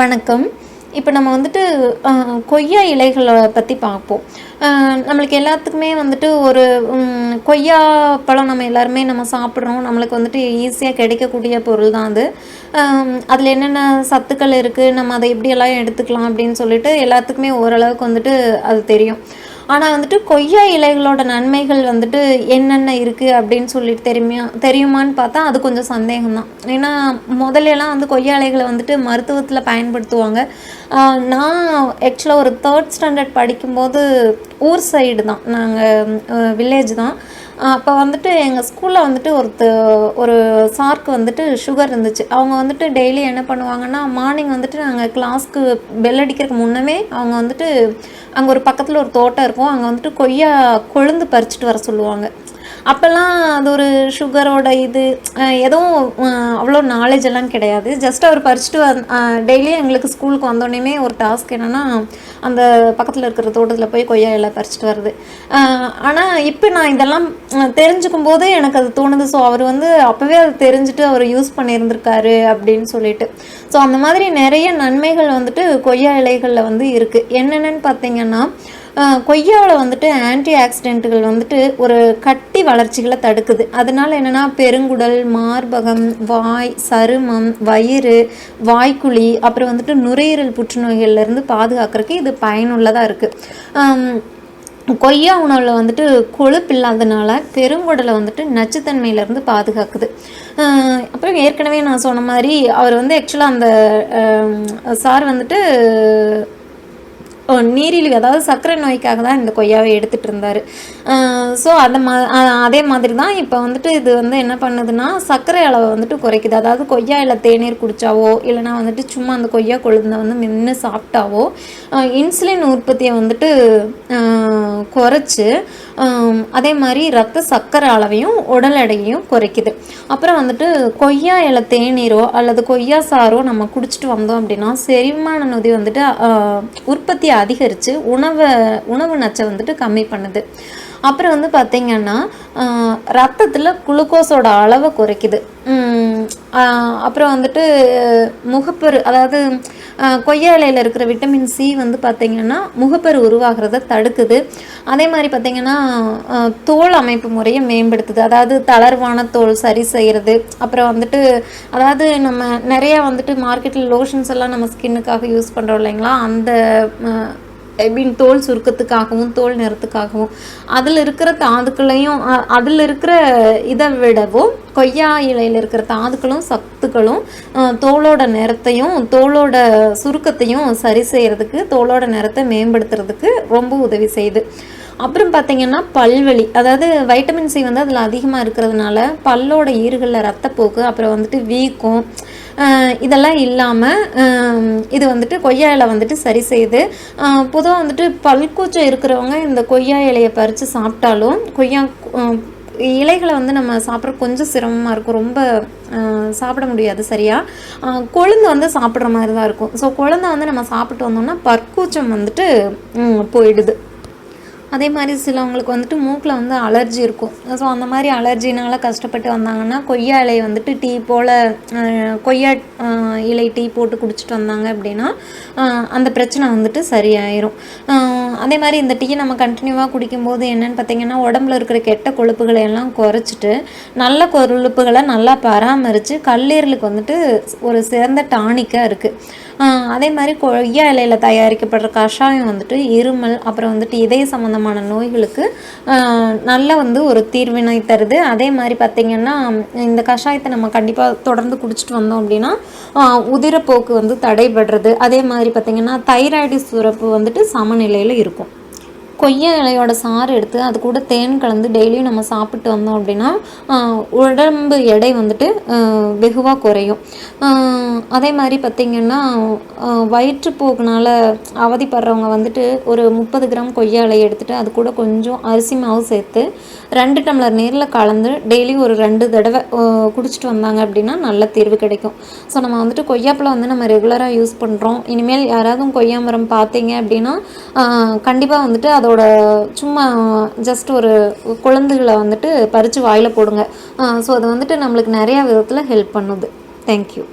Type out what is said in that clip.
வணக்கம். இப்போ நம்ம வந்துட்டு கொய்யா இலைகளை பற்றி பார்ப்போம். நம்மளுக்கு எல்லாத்துக்குமே வந்துட்டு ஒரு கொய்யா பழம் நம்ம எல்லாருமே நம்ம சாப்பிட்றோம். நம்மளுக்கு வந்துட்டு ஈஸியாக கிடைக்கக்கூடிய பொருள் தான் அது. அதில் என்னென்ன சத்துக்கள் இருக்குது நம்ம அதை எப்படியெல்லாம் எடுத்துக்கலாம் அப்படின்னு சொல்லிட்டு எல்லாத்துக்குமே ஓரளவுக்கு வந்துட்டு அது தெரியும். ஆனால் வந்துட்டு கொய்யா இலைகளோட நன்மைகள் வந்துட்டு என்னென்ன இருக்குது அப்படின்னு சொல்லிட்டு தெரியுமா தெரியுமான்னு பார்த்தா அது கொஞ்சம் சந்தேகம்தான். ஏன்னா முதலெல்லாம் வந்து கொய்யா இலைகளை வந்துட்டு மருத்துவத்தில் பயன்படுத்துவாங்க. நான் ஆக்சுவலாக ஒரு தேர்ட் ஸ்டாண்டர்ட் படிக்கும்போது ஊர் சைடு தான். நாங்கள் வில்லேஜ் தான். அப்போ வந்துட்டு எங்கள் ஸ்கூலில் வந்துட்டு ஒருத்த ஒரு சார்க்கு வந்துட்டு சுகர் இருந்துச்சு. அவங்க வந்துட்டு டெய்லி என்ன பண்ணுவாங்கன்னா மார்னிங் வந்துட்டு நாங்கள் கிளாஸ்க்கு பெல் அடிக்கிறதுக்கு முன்னமே அவங்க வந்துட்டு அங்கே ஒரு பக்கத்தில் ஒரு தோட்டம் இருக்கும். அங்கே வந்துட்டு கொய்யா கொழுந்து பறிச்சுட்டு வர சொல்லுவாங்க. அப்போல்லாம் அது ஒரு சுகரோட இது எதுவும் அவ்வளோ நாலேஜ் எல்லாம் கிடையாது. ஜஸ்ட் அவர் பறிச்சுட்டு வந் டெய்லியும் எங்களுக்கு ஸ்கூலுக்கு வந்தோடனே ஒரு டாஸ்க் என்னென்னா அந்த பக்கத்தில் இருக்கிற தோட்டத்தில் போய் கொய்யா இலை பறிச்சுட்டு வருது ஆனால் இப்போ நான் இதெல்லாம் தெரிஞ்சுக்கும் போதே எனக்கு அது தோணுது. ஸோ அவர் வந்து அப்போவே அது தெரிஞ்சுட்டு அவர் யூஸ் பண்ணியிருந்திருக்காரு அப்படின்னு சொல்லிட்டு. ஸோ அந்த மாதிரி நிறைய நன்மைகள் வந்துட்டு கொய்யா இலைகளில் வந்து இருக்குது என்னென்னு பார்த்தீங்கன்னா கொய்யாவில் வந்துட்டு ஆன்டி ஆக்சிடென்ட்டுகள் வந்துட்டு ஒரு கட்டி வளர்ச்சிகளை தடுக்குது. அதனால் என்னென்னா பெருங்குடல் மார்பகம் வாய் சருமம் வயிறு வாய்க்குழி அப்புறம் வந்துட்டு நுரையீரல் புற்றுநோய்கள்லேருந்து பாதுகாக்கிறதுக்கு இது பயனுள்ளதாக இருக்குது கொய்யா உணவில் வந்துட்டு கொழுப்பு இல்லாதனால பெருங்குடலை வந்துட்டு நச்சுத்தன்மையிலேருந்து பாதுகாக்குது. அப்புறம் ஏற்கனவே நான் சொன்ன மாதிரி அவர் வந்து ஆக்சுவலாக அந்த சார் வந்துட்டு நீரிழிவு அதாவது சர்க்கரை நோய்க்காக தான் இந்த கொய்யாவை எடுத்துகிட்டு இருந்தார். ஸோ அந்த மா அதே மாதிரி தான் இப்போ வந்துட்டு இது வந்து என்ன பண்ணுதுன்னா சர்க்கரை அளவை வந்துட்டு குறைக்குது. அதாவது கொய்யா இல்லை தேநீர் குடித்தாவோ இல்லைனா வந்துட்டு சும்மா அந்த கொய்யா கொழுந்தை வந்து மென்று சாப்பிட்டாவோ இன்சுலின் உற்பத்தியை வந்துட்டு குறைச்சி அதே மாதிரி ரத்த சர்க்கரை அளவையும் உடல் எடையையும் குறைக்குது. அப்புறம் வந்துட்டு கொய்யா இலை தேநீரோ அல்லது கொய்யா சாரோ நம்ம குடிச்சிட்டு வந்தோம் அப்படின்னா செரிமான நொதி வந்துட்டு உற்பத்தியை அதிகரித்து உணவை உணவு நச்சை வந்துட்டு கம்மி பண்ணுது. அப்புறம் வந்து பார்த்திங்கன்னா ரத்தத்தில் குளுக்கோஸோட அளவை குறைக்குது. அப்புறம் வந்துட்டு முகப்பரு அதாவது கொய்யா இலையில் இருக்கிற விட்டமின் சி வந்து பார்த்திங்கன்னா முகப்பரு உருவாகிறத தடுக்குது. அதே மாதிரி பார்த்திங்கன்னா தோல் அமைப்பு முறையை மேம்படுத்துது. அதாவது தளர்வான தோல் சரி செய்கிறது அப்புறம் வந்துட்டு அதாவது நம்ம நிறையா வந்துட்டு மார்க்கெட்டில் லோஷன்ஸ் எல்லாம் நம்ம ஸ்கின்னுக்காக யூஸ் பண்ணுறோம் இல்லைங்களா? அந்த மீன் தோல் சுருக்கத்துக்காகவும் தோல் நிறத்துக்காகவும் அதில் இருக்கிற தாதுக்களையும் அதில் இருக்கிற இதை விடவும் கொய்யா இலையில் இருக்கிற தாதுக்களும் சத்துக்களும் தோலோட நிறத்தையும் தோலோட சுருக்கத்தையும் சரி செய்கிறதுக்கு தோலோட நிறத்தை மேம்படுத்துறதுக்கு ரொம்ப உதவி செய்யுது. அப்புறம் பார்த்தீங்கன்னா பல்வலி. அதாவது வைட்டமின் சி வந்து அதில் அதிகமாக இருக்கிறதுனால பல்லோட ஈறுகளில் ரத்தப்போக்கு அப்புறம் வந்துட்டு வீக்கம் இதெல்லாம் இல்லாமல் இது வந்துட்டு கொய்யா இலை வந்துட்டு சரி செய்யுது பொதுவாக வந்துட்டு பல்கூச்சம் இருக்கிறவங்க இந்த கொய்யா இலையை பறித்து சாப்பிட்டாலும் கொய்யா இலைகளை வந்து நம்ம சாப்பிட்ற கொஞ்சம் சிரமமாக இருக்கும். ரொம்ப சாப்பிட முடியாது சரியாக கொழுந்து வந்து சாப்பிட்ற மாதிரி தான் இருக்கும். ஸோ கொழுந்தை வந்து நம்ம சாப்பிட்டு வந்தோம்னா பற்கூச்சம் வந்துட்டு போயிடுது. அதே மாதிரி சிலவங்களுக்கு வந்துட்டு மூக்கில் வந்து அலர்ஜி இருக்கும். ஸோ அந்த மாதிரி அலர்ஜினால் கஷ்டப்பட்டு வந்தாங்கன்னா கொய்யா இலையை வந்துட்டு டீ போல் கொய்யா இலை டீ போட்டு குடிச்சிட்டு வந்தாங்க அப்படின்னா அந்த பிரச்சனை வந்துட்டு சரியாயிரும். அதே மாதிரி இந்த டீயை நம்ம கண்டினியூவாக குடிக்கும்போது என்னென்னு பார்த்தீங்கன்னா உடம்புல இருக்கிற கெட்ட கொழுப்புகளை எல்லாம் குறைச்சிட்டு நல்ல கொழுப்புகளை நல்லா பராமரித்து கல்லீரலுக்கு வந்துட்டு ஒரு சிறந்த டானிக்காக இருக்குது அதே மாதிரி கொய்யா இலையில் தயாரிக்கப்படுற கஷாயம் வந்துட்டு இருமல் அப்புறம் வந்துட்டு இதய சம்மந்தமான நோய்களுக்கு நல்ல வந்து ஒரு தீர்வினை தருது. அதே மாதிரி பார்த்திங்கன்னா இந்த கஷாயத்தை நம்ம கண்டிப்பாக தொடர்ந்து குடிச்சிட்டு வந்தோம் அப்படின்னா உதிரப்போக்கு வந்து தடைபடுறது. அதே மாதிரி பார்த்திங்கன்னா தைராய்டு சுரப்பு வந்துட்டு சமநிலையில் இருக்கும். கொய்யா இலையோட சாறு எடுத்து அது கூட தேன் கலந்து டெய்லியும் நம்ம சாப்பிட்டு வந்தோம் அப்படின்னா உடம்பு எடை வந்துட்டு வெகுவாக குறையும். அதே மாதிரி பார்த்திங்கன்னா ஆஹ் வயிற்றுப்போக்குனால அவதிப்படுறவங்க வந்துட்டு ஒரு முப்பது கிராம் கொய்யா இலையை எடுத்துகிட்டு அது கூட கொஞ்சம் அரிசி மாவு சேர்த்து ரெண்டு டம்ளர் நீரில் கலந்து டெய்லி ஒரு ரெண்டு தடவை குடிச்சிட்டு வந்தாங்க அப்படின்னா நல்ல தீர்வு கிடைக்கும். ஸோ நம்ம வந்துட்டு கொய்யாப்பழம் வந்து நம்ம ரெகுலராக யூஸ் பண்ணுறோம் இனிமேல் யாராவது கொய்யா மரம் பார்த்தீங்க அப்படின்னா கண்டிப்பாக வந்துட்டு அதோட சும்மா ஜஸ்ட் ஒரு குழந்தைகளை வந்துட்டு பறித்து வாயில் போடுங்க. ஸோ அது வந்துட்டு நம்மளுக்கு நிறையா விதத்தில் ஹெல்ப் பண்ணுது. தேங்க்யூ